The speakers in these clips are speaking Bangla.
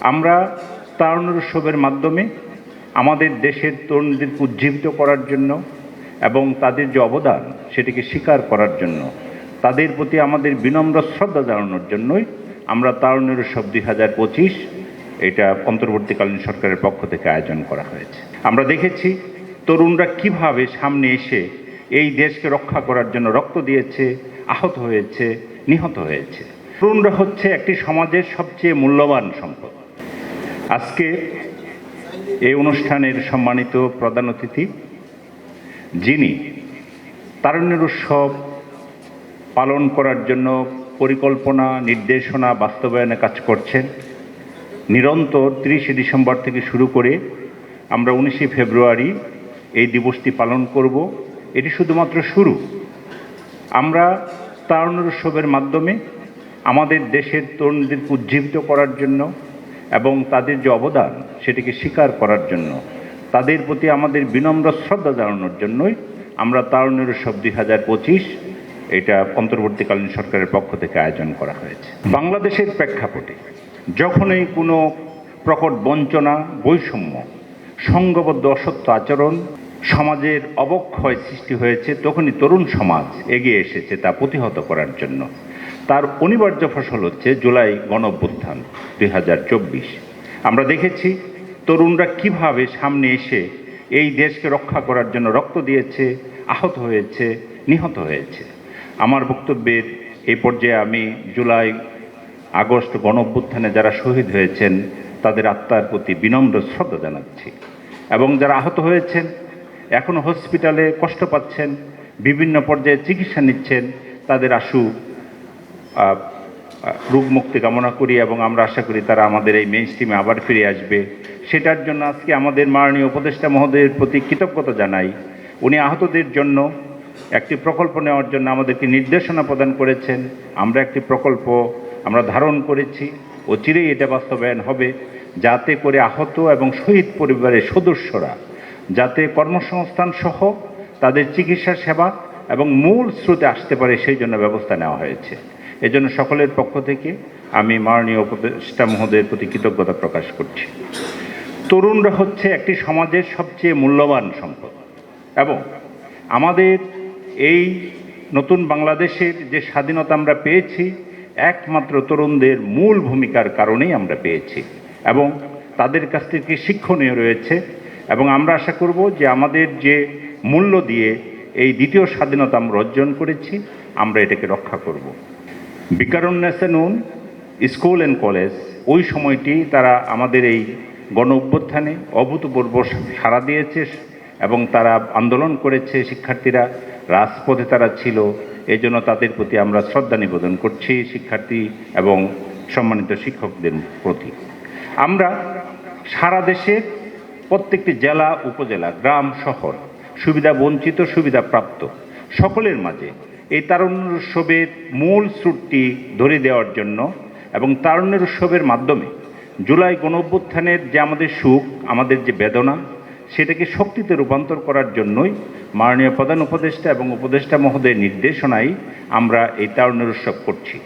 আমরা তারুণ্য উৎসবের মাধ্যমে আমাদের দেশের তরুণদেরকে উজ্জীবিত করার জন্য এবং তাদের যে অবদান সেটিকে স্বীকার করার জন্য, তাদের প্রতি আমাদের বিনম্র শ্রদ্ধা জানানোর জন্যই আমরা তারুণ্যের উৎসব দুই হাজার পঁচিশ এটা অন্তর্বর্তীকালীন সরকারের পক্ষ থেকে আয়োজন করা হয়েছে। আমরা দেখেছি তরুণরা কীভাবে সামনে এসে এই দেশকে রক্ষা করার জন্য রক্ত দিয়েছে, আহত হয়েছে, নিহত হয়েছে। তরুণরা হচ্ছে একটি সমাজের সবচেয়ে মূল্যবান সম্পদ। আজকে এই অনুষ্ঠানের সম্মানিত প্রধান অতিথি, যিনি তারুণ্যের উৎসব পালন করার জন্য পরিকল্পনা, নির্দেশনা, বাস্তবায়নে কাজ করছেন। নিরন্তর তিরিশে ডিসেম্বর থেকে শুরু করে আমরা উনিশে ফেব্রুয়ারি এই দিবসটি পালন করব। এটি শুধুমাত্র শুরু। আমরা তারুণ্য উৎসবের মাধ্যমে আমাদের দেশের তরুণদেরকে উজ্জীবিত করার জন্য এবং তাদের যে অবদান, সেটিকে স্বীকার করার জন্য, তাদের প্রতি আমাদের বিনম্র শ্রদ্ধা জানানোর জন্যই আমরা তারুণ্যের উৎসব দুই হাজার পঁচিশ, এটা অন্তর্বর্তীকালীন সরকারের পক্ষ থেকে আয়োজন করা হয়েছে। বাংলাদেশের প্রেক্ষাপটে, যখনই কোনো প্রকট বঞ্চনা, বৈষম্য সংঘবদ্ধ অসত্য আচরণ সমাজের অবক্ষয় সৃষ্টি হয়েছে, তখনই তরুণ সমাজ এগিয়ে এসেছে তা প্রতিহত করার জন্য। তার অনিবার্য ফসল হচ্ছে জুলাই গণ অভ্যুত্থান, দুই হাজার চব্বিশ। আমরা দেখেছি তরুণরা কীভাবে সামনে এসে এই দেশকে রক্ষা করার জন্য রক্ত দিয়েছে, আহত হয়েছে, নিহত হয়েছে। আমার বক্তব্যের এই পর্যায়ে আমি জুলাই আগস্ট গণ অভ্যুত্থানে যারা শহীদ হয়েছেন, তাদের আত্মার প্রতি বিনম্র শ্রদ্ধা জানাচ্ছি। এবং যারা আহত হয়েছেন এখনও হসপিটালে কষ্ট পাচ্ছেন, বিভিন্ন পর্যায়ে চিকিৎসা নিচ্ছেন, তাদের আশু আহ, আহ, রোগ মুক্তি কামনা করি এবং আমরা আশা করি তারা আমাদের এই মেইন স্ট্রিমে আবার ফিরে আসবে। সেটার জন্য আজকে আমাদের মাননীয় উপদেষ্টা মহোদয়ের প্রতি কৃতজ্ঞতা জানাই। উনি আহতদের জন্য একটি প্রকল্প নেওয়ার জন্য আমাদেরকে নির্দেশনা প্রদান করেছেন। আমরা একটি প্রকল্প আমরা ধারণ করেছি ও চিরেই এটা বাস্তবায়ন হবে যাতে করে আহত এবং শহীদ পরিবারের সদস্যরা যাতে কর্মসংস্থান সহ তাদের চিকিৎসা সেবা এবং মূল স্রোতে আসতে পারে সেই জন্য ব্যবস্থা নেওয়া হয়েছে। এজন্য সকলের পক্ষ থেকে আমি মাননীয় উপদেষ্টা মহোদয়ের প্রতি কৃতজ্ঞতা প্রকাশ করছি। তরুণরা হচ্ছে একটি সমাজের সবচেয়ে মূল্যবান সম্পদ এবং আমাদের এই নতুন বাংলাদেশের যে স্বাধীনতা আমরা পেয়েছি, একমাত্র তরুণদের মূল ভূমিকার কারণেই আমরা পেয়েছি এবং তাদের কাছ থেকে শিক্ষণীয় রয়েছে এবং আমরা আশা করব যে আমাদের যে মূল্য দিয়ে এই দ্বিতীয় স্বাধীনতা আমরা অর্জন করেছি, আমরা এটাকে রক্ষা করব। বিকারুন্নেসেনুন স্কুল অ্যান্ড কলেজ, ওই সময়টি তারা আমাদের এই গণ অভ্যুত্থানে অভূতপূর্ব সাড়া দিয়েছে এবং তারা আন্দোলন করেছে, শিক্ষার্থীরা রাজপথে তারা ছিল। এই জন্য তাদের প্রতি আমরা শ্রদ্ধা নিবেদন করছি শিক্ষার্থী এবং সম্মানিত শিক্ষকদের প্রতি। আমরা সারা দেশের প্রত্যেকটি জেলা, উপজেলা, গ্রাম, শহর সুবিধা বঞ্চিত, সুবিধা প্রাপ্ত সকলের মাঝে এই তারুণ্য উৎসবের মূল স্রোতটি ধরে দেওয়ার জন্য এবং তারুণ্যের উৎসবের মাধ্যমে জুলাই গণ অভ্যুত্থানের যে আমাদের সুখ, আমাদের যে বেদনা, সেটাকে শক্তিতে রূপান্তর করার জন্যই মাননীয় প্রধান উপদেষ্টা এবং উপদেষ্টা মহোদয়ের নির্দেশনায় আমরা এই তারুণ্যের উৎসব করছি।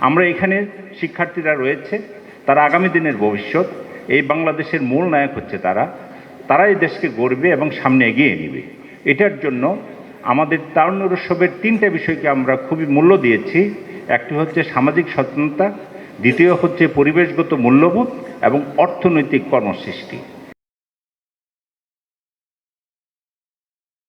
আমরা এখানে শিক্ষার্থীরা রয়েছে, তারা আগামী দিনের ভবিষ্যৎ, এই বাংলাদেশের মূল নায়ক হচ্ছে তারা, তারাই দেশকে গড়বে এবং সামনে এগিয়ে নেবে। এটার জন্য আমাদের তারুণ্য উৎসবের তিনটা বিষয়কে আমরা খুবই মূল্য দিয়েছি। একটি হচ্ছে সামাজিক সচেতনতা দ্বিতীয় হচ্ছে পরিবেশগত মূল্যবোধ এবং অর্থনৈতিক কর্মসৃষ্টি।